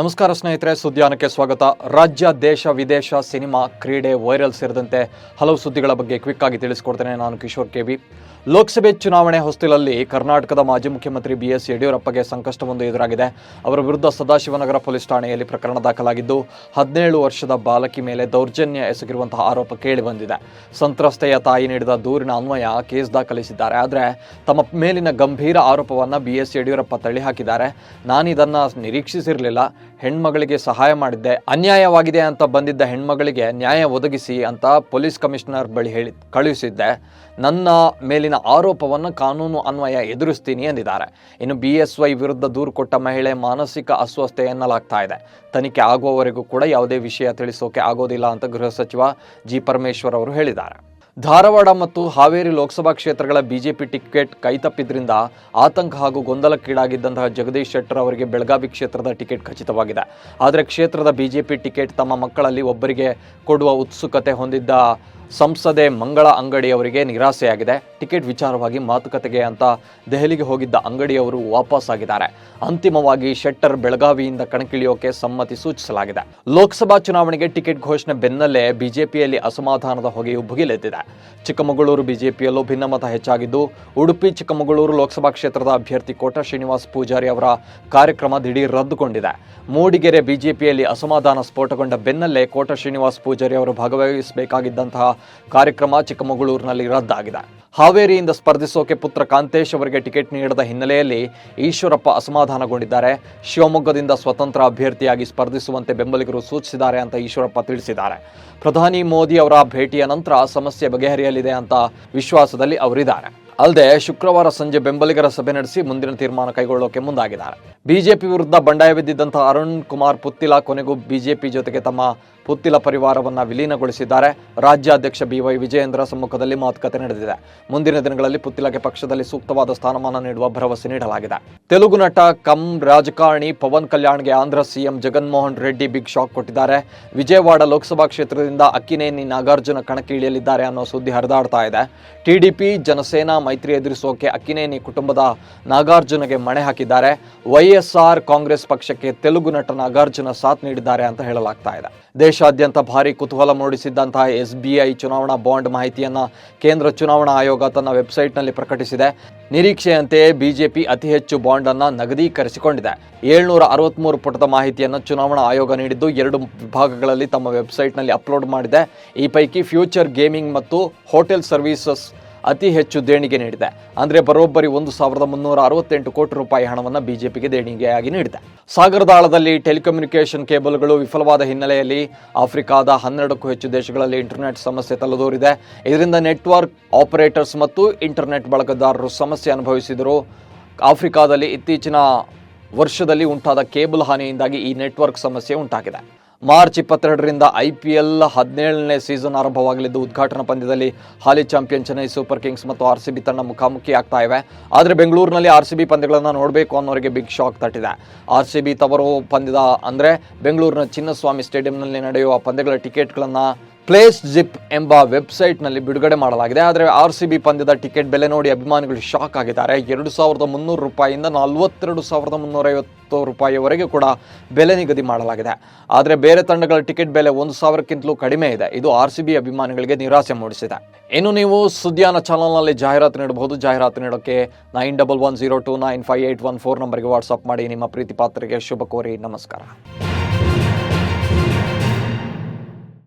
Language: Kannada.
ನಮಸ್ಕಾರ ಸ್ನೇಹಿತರೆ ಸುದ್ಯಾನಕ್ಕೆ ಸ್ವಾಗತ. ರಾಜ್ಯ, ದೇಶ, ವಿದೇಶ ಸಿನಿಮಾ ಕ್ರೀಡೆ ವೈರಲ್ ಸೇರಿದಂತೆ ಹಲವು ಸುದ್ದಿಗಳ ಬಗ್ಗೆ ಕ್ವಿಕ್ ಆಗಿ ತಿಳಿಸ್ಕೊಡ್ತೇನೆ. ನಾನು ಕಿಶೋರ್ ಕೆವಿ ಲೋಕಸಭೆ ಚುನಾವಣೆ ಹೊಸ್ತಿಲಲ್ಲಿ ಕರ್ನಾಟಕದ ಮಾಜಿ ಮುಖ್ಯಮಂತ್ರಿ ಬಿ ಎಸ್ ಯಡಿಯೂರಪ್ಪಗೆ ಸಂಕಷ್ಟವೊಂದು ಎದುರಾಗಿದೆ. ಅವರ ವಿರುದ್ಧ ಸದಾಶಿವನಗರ ಪೊಲೀಸ್ ಠಾಣೆಯಲ್ಲಿ ಪ್ರಕರಣ ದಾಖಲಾಗಿದ್ದು, ಹದಿನೇಳು ವರ್ಷದ ಬಾಲಕಿ ಮೇಲೆ ದೌರ್ಜನ್ಯ ಎಸಗಿರುವಂತಹ ಆರೋಪ ಕೇಳಿಬಂದಿದೆ ಸಂತ್ರಸ್ತೆಯ ತಾಯಿ ನೀಡಿದ ದೂರಿನ ಅನ್ವಯ ಕೇಸ್ ದಾಖಲಿಸಿದ್ದಾರೆ. ಆದರೆ ತಮ್ಮ ಮೇಲಿನ ಗಂಭೀರ ಆರೋಪವನ್ನು ಬಿ ಎಸ್ ಯಡಿಯೂರಪ್ಪ ತಳ್ಳಿಹಾಕಿದ್ದಾರೆ. ನಾನಿದನ್ನು ನಿರೀಕ್ಷಿಸಿರಲಿಲ್ಲ. ಹೆಣ್ಮಗಳಿಗೆ ಸಹಾಯ ಮಾಡಿದ್ದೆ, ಅನ್ಯಾಯವಾಗಿದೆ ಅಂತ ಬಂದಿದ್ದ ಹೆಣ್ಮಗಳಿಗೆ ನ್ಯಾಯ ಒದಗಿಸಿ ಅಂತ ಪೊಲೀಸ್ ಕಮಿಷನರ್ ಬಳಿ ಹೇಳಿ, ಕಳುಹಿಸಿದ್ದೆ. ನನ್ನ ಮೇಲಿನ ಆರೋಪವನ್ನು ಕಾನೂನು ಅನ್ವಯ ಎದುರಿಸ್ತೀನಿ ಎಂದಿದ್ದಾರೆ. ಇನ್ನು ಬಿ ಎಸ್ ವೈ ವಿರುದ್ಧ ದೂರು ಕೊಟ್ಟ ಮಹಿಳೆ ಮಾನಸಿಕ ಅಸ್ವಸ್ಥೆ ಎನ್ನಲಾಗ್ತಾ ಇದೆ. ತನಿಖೆ ಆಗುವವರೆಗೂ ಕೂಡ ಯಾವುದೇ ವಿಷಯ ತಿಳಿಸೋಕೆ ಆಗೋದಿಲ್ಲ ಅಂತ ಗೃಹ ಸಚಿವ ಜಿ ಪರಮೇಶ್ವರ್ ಅವರು ಹೇಳಿದ್ದಾರೆ. ಧಾರವಾಡ ಮತ್ತು ಹಾವೇರಿ ಲೋಕಸಭಾ ಕ್ಷೇತ್ರಗಳ ಬಿಜೆಪಿ ಟಿಕೆಟ್ ಕೈತಪ್ಪಿದ್ರಿಂದ ಆತಂಕ ಹಾಗೂ ಗೊಂದಲಕ್ಕೀಡಾಗಿದ್ದಂತಹ ಜಗದೀಶ್ ಶೆಟ್ಟರ್ ಅವರಿಗೆ ಬೆಳಗಾವಿ ಕ್ಷೇತ್ರದ ಟಿಕೆಟ್ ಖಚಿತವಾಗಿದೆ. ಆದರೆ ಕ್ಷೇತ್ರದ ಬಿಜೆಪಿ ಟಿಕೆಟ್ ತಮ್ಮ ಮಕ್ಕಳಲ್ಲಿ ಒಬ್ಬರಿಗೆ ಕೊಡುವ ಉತ್ಸುಕತೆ ಹೊಂದಿದ್ದ ಸಂಸದೆ ಮಂಗಳ ಅಂಗಡಿಯವರಿಗೆ ನಿರಾಸೆಯಾಗಿದೆ. ಟಿಕೆಟ್ ವಿಚಾರವಾಗಿ ಮಾತುಕತೆಗೆ ಅಂತ ದೆಹಲಿಗೆ ಹೋಗಿದ್ದ ಅಂಗಡಿಯವರು ವಾಪಸ್ ಆಗಿದ್ದಾರೆ ಅಂತಿಮವಾಗಿ ಶೆಟ್ಟರ್ ಬೆಳಗಾವಿಯಿಂದ ಕಣಕ್ಕಿಳಿಯೋಕೆ ಸಮ್ಮತಿ ಸೂಚಿಸಲಾಗಿದೆ. ಲೋಕಸಭಾ ಚುನಾವಣೆಗೆ ಟಿಕೆಟ್ ಘೋಷಣೆ ಬೆನ್ನಲ್ಲೇ ಬಿಜೆಪಿಯಲ್ಲಿ ಅಸಮಾಧಾನದ ಹೊಗೆಯು ಭುಗಿಲೆದ್ದಿದೆ ಚಿಕ್ಕಮಗಳೂರು ಬಿಜೆಪಿಯಲ್ಲೂ ಭಿನ್ನಮತ ಹೆಚ್ಚಾಗಿದ್ದು, ಉಡುಪಿ, ಚಿಕ್ಕಮಗಳೂರು ಲೋಕಸಭಾ ಕ್ಷೇತ್ರದ ಅಭ್ಯರ್ಥಿ ಕೋಟ ಶ್ರೀನಿವಾಸ್ ಪೂಜಾರಿ ಅವರ ಕಾರ್ಯಕ್ರಮ ದಿಢೀರ್ ರದ್ದುಗೊಂಡಿದೆ. ಮೂಡಿಗೆರೆ ಬಿಜೆಪಿಯಲ್ಲಿ ಅಸಮಾಧಾನ ಸ್ಫೋಟಗೊಂಡ ಬೆನ್ನಲ್ಲೇ ಕೋಟ ಶ್ರೀನಿವಾಸ್ ಪೂಜಾರಿ ಅವರು ಭಾಗವಹಿಸಬೇಕಾಗಿದ್ದಂತಹ ಕಾರ್ಯಕ್ರಮ ಚಿಕ್ಕಮಗಳೂರಿನಲ್ಲಿ ರದ್ದಾಗಿದೆ. ಹಾವೇರಿಯಿಂದ ಸ್ಪರ್ಧಿಸೋಕೆ ಪುತ್ರ ಕಾಂತೇಶ್ ಅವರಿಗೆ ಟಿಕೆಟ್ ನೀಡದ ಹಿನ್ನೆಲೆಯಲ್ಲಿ ಈಶ್ವರಪ್ಪ ಅಸಮಾಧಾನಗೊಂಡಿದ್ದಾರೆ. ಶಿವಮೊಗ್ಗದಿಂದ ಸ್ವತಂತ್ರ ಅಭ್ಯರ್ಥಿಯಾಗಿ ಸ್ಪರ್ಧಿಸುವಂತೆ ಬೆಂಬಲಿಗರು ಸೂಚಿಸಿದ್ದಾರೆ ಅಂತ ಈಶ್ವರಪ್ಪ ತಿಳಿಸಿದ್ದಾರೆ. ಪ್ರಧಾನಿ ಮೋದಿ ಅವರ ಭೇಟಿಯ ನಂತರ ಸಮಸ್ಯೆ ಬಗೆಹರಿಯಲಿದೆ ಅಂತ ವಿಶ್ವಾಸದಲ್ಲಿ ಅವರಿದ್ದಾರೆ. ಅಲ್ಲದೆ ಶುಕ್ರವಾರ ಸಂಜೆ ಬೆಂಬಲಿಗರ ಸಭೆ ನಡೆಸಿ ಮುಂದಿನ ತೀರ್ಮಾನ ಕೈಗೊಳ್ಳೋಕೆ ಮುಂದಾಗಿದ್ದಾರೆ. ಬಿಜೆಪಿ ವಿರುದ್ಧ ಬಂಡಾಯ ಬಿದ್ದಿದ್ದಂತಹ ಅರುಣ್ ಕುಮಾರ್ ಪುತ್ತಿಲ ಕೊನೆಗೂ ಬಿಜೆಪಿ ಜೊತೆಗೆ ತಮ್ಮ ಪುತ್ತಿಲ ಪರಿವಾರವನ್ನ ವಿಲೀನಗೊಳಿಸಿದ್ದಾರೆ. ರಾಜ್ಯಾಧ್ಯಕ್ಷ ಬಿವೈ ವಿಜಯೇಂದ್ರ ಸಮ್ಮುಖದಲ್ಲಿ ಮಾತುಕತೆ ನಡೆದಿದೆ. ಮುಂದಿನ ದಿನಗಳಲ್ಲಿ ಪುತ್ತಿಲಗೆ ಪಕ್ಷದಲ್ಲಿ ಸೂಕ್ತವಾದ ಸ್ಥಾನಮಾನ ನೀಡುವ ಭರವಸೆ ನೀಡಲಾಗಿದೆ. ತೆಲುಗು ನಟ ಕಂ ರಾಜಕಾರಣಿ Pawan ಕಲ್ಯಾಣ್ಗೆ Andhra CM Jaganmohan Reddy big shock ಕೊಟ್ಟಿದ್ದಾರೆ. ವಿಜಯವಾಡ ಲೋಕಸಭಾ ಕ್ಷೇತ್ರದಿಂದ ಅಕ್ಕಿನೇನಿ ನಾಗಾರ್ಜುನ ಕಣಕ್ಕೆ ಇಳಿಯಲಿದ್ದಾರೆ ಅನ್ನೋ ಸುದ್ದಿ ಹರಿದಾಡ್ತಾ ಇದೆ. ಟಿಡಿಪಿ ಜನಸೇನಾ ಮೈತ್ರಿ ಎದುರಿಸೋಕೆ ಅಕ್ಕಿನೇನಿ ಕುಟುಂಬದ ನಾಗಾರ್ಜುನಗೆ ಮಣೆ ಹಾಕಿದ್ದಾರೆ. ವೈಎಸ್ಆರ್ ಕಾಂಗ್ರೆಸ್ ಪಕ್ಷಕ್ಕೆ ತೆಲುಗು ನಟ ನಾಗಾರ್ಜುನ ಸಾಥ್ ನೀಡಿದ್ದಾರೆ ಅಂತ ಹೇಳಲಾಗ್ತಾ ಇದೆ. ದೇಶಾದ್ಯಂತ ಭಾರಿ ಕುತೂಹಲ ಮೂಡಿಸಿದ್ದಂತಹ ಎಸ್ ಬಿ ಐ ಚುನಾವಣಾ ಬಾಂಡ್ ಮಾಹಿತಿಯನ್ನ ಕೇಂದ್ರ ಚುನಾವಣಾ ಆಯೋಗ ತನ್ನ ವೆಬ್ಸೈಟ್ನಲ್ಲಿ ಪ್ರಕಟಿಸಿದೆ. ನಿರೀಕ್ಷೆಯಂತೆಯೇ ಬಿಜೆಪಿ ಅತಿ ಹೆಚ್ಚು ಬಾಂಡ್ ಅನ್ನ ನಗದೀಕರಿಸಿಕೊಂಡಿದೆ. ಏಳ್ನೂರ ಅರವತ್ಮೂರು ಪುಟದ ಮಾಹಿತಿಯನ್ನು ಚುನಾವಣಾ ಆಯೋಗ ನೀಡಿದ್ದು ಎರಡು ವಿಭಾಗಗಳಲ್ಲಿ ತಮ್ಮ ವೆಬ್ಸೈಟ್ನಲ್ಲಿ ಅಪ್ಲೋಡ್ ಮಾಡಿದೆ. ಈ ಪೈಕಿ ಫ್ಯೂಚರ್ ಗೇಮಿಂಗ್ ಮತ್ತು ಹೋಟೆಲ್ ಸರ್ವೀಸಸ್ ಅತಿ ಹೆಚ್ಚು ದೇಣಿಗೆ ನೀಡಿದೆ. ಅಂದರೆ ಬರೋಬ್ಬರಿ ಒಂದು ಸಾವಿರದ ಮುನ್ನೂರ ಅರವತ್ತೆಂಟು ಕೋಟಿ ರೂಪಾಯಿ ಹಣವನ್ನು ಬಿಜೆಪಿಗೆ ದೇಣಿಗೆಯಾಗಿ ನೀಡಿದೆ. ಸಾಗರದಾಳದಲ್ಲಿ ಟೆಲಿಕಮ್ಯುನಿಕೇಷನ್ ಕೇಬಲ್ಗಳು ವಿಫಲವಾದ ಹಿನ್ನೆಲೆಯಲ್ಲಿ ಆಫ್ರಿಕಾದ ಹನ್ನೆರಡಕ್ಕೂ ಹೆಚ್ಚು ದೇಶಗಳಲ್ಲಿ ಇಂಟರ್ನೆಟ್ ಸಮಸ್ಯೆ ತಲೆದೋರಿದೆ. ಇದರಿಂದ ನೆಟ್ವರ್ಕ್ ಆಪರೇಟರ್ಸ್ ಮತ್ತು ಇಂಟರ್ನೆಟ್ ಬಳಕೆದಾರರು ಸಮಸ್ಯೆ ಅನುಭವಿಸಿದರು. ಆಫ್ರಿಕಾದಲ್ಲಿ ಇತ್ತೀಚಿನ ವರ್ಷದಲ್ಲಿ ಉಂಟಾದ ಕೇಬಲ್ ಹಾನಿಯಿಂದಾಗಿ ಈ ನೆಟ್ವರ್ಕ್ ಸಮಸ್ಯೆ ಉಂಟಾಗಿದೆ. ಮಾರ್ಚ್ ಇಪ್ಪತ್ತೆರಡರಿಂದ ಐ ಪಿ ಎಲ್ ಹದಿನೇಳನೇ ಸೀಸನ್ ಆರಂಭವಾಗಲಿದ್ದು, ಉದ್ಘಾಟನಾ ಪಂದ್ಯದಲ್ಲಿ ಹಾಲಿ ಚಾಂಪಿಯನ್ ಚೆನ್ನೈ ಸೂಪರ್ ಕಿಂಗ್ಸ್ ಮತ್ತು ಆರ್ ಸಿ ಬಿ ತಂಡ ಮುಖಾಮುಖಿ ಆಗ್ತಾ ಇವೆ. ಆದರೆ ಬೆಂಗಳೂರಿನಲ್ಲಿ ಆರ್ ಸಿ ಬಿ ಪಂದ್ಯಗಳನ್ನು ನೋಡಬೇಕು ಅನ್ನೋರಿಗೆ ಬಿಗ್ ಶಾಕ್ ತಟ್ಟಿದೆ. ಆರ್ ಸಿ ಬಿ ತವರು ಪಂದ್ಯದ ಅಂದರೆ ಬೆಂಗಳೂರಿನ ಚಿನ್ನಸ್ವಾಮಿ ಸ್ಟೇಡಿಯಂನಲ್ಲಿ ನಡೆಯುವ ಪಂದ್ಯಗಳ ಟಿಕೆಟ್ಗಳನ್ನು ಪ್ಲೇಸ್ ಜಿಪ್ ಎಂಬ ವೆಬ್ಸೈಟ್ನಲ್ಲಿ ಬಿಡುಗಡೆ ಮಾಡಲಾಗಿದೆ. ಆದರೆ ಆರ್ ಸಿ ಬಿ ಪಂದ್ಯದ ಟಿಕೆಟ್ ಬೆಲೆ ನೋಡಿ ಅಭಿಮಾನಿಗಳು ಶಾಕ್ ಆಗಿದ್ದಾರೆ. ಎರಡು ಸಾವಿರದ ಮುನ್ನೂರು ರೂಪಾಯಿಯಿಂದ ನಲವತ್ತೆರಡು ಸಾವಿರದ ಮುನ್ನೂರೈವತ್ತು ರೂಪಾಯಿವರೆಗೆ ಕೂಡ ಬೆಲೆ ನಿಗದಿ ಮಾಡಲಾಗಿದೆ. ಆದರೆ ಬೇರೆ ತಂಡಗಳ ಟಿಕೆಟ್ ಬೆಲೆ ಒಂದು ಸಾವಿರಕ್ಕಿಂತಲೂ ಕಡಿಮೆ ಇದೆ. ಇದು ಆರ್ ಸಿ ಬಿ ಅಭಿಮಾನಿಗಳಿಗೆ ನಿರಾಸೆ ಮೂಡಿಸಿದೆ. ಇನ್ನು ನೀವು ಸುದ್ದಿಯಾನ ಚಾನಲ್ನಲ್ಲಿ ಜಾಹೀರಾತು ನೀಡಬಹುದು. ಜಾಹೀರಾತು ನೀಡೋಕ್ಕೆ nine double one zero two nine five eight one four ನಂಬರ್ಗೆ ವಾಟ್ಸಪ್ ಮಾಡಿ. ನಿಮ್ಮ ಪ್ರೀತಿ ಪಾತ್ರರಿಗೆ ಶುಭ ಕೋರಿ. ನಮಸ್ಕಾರ.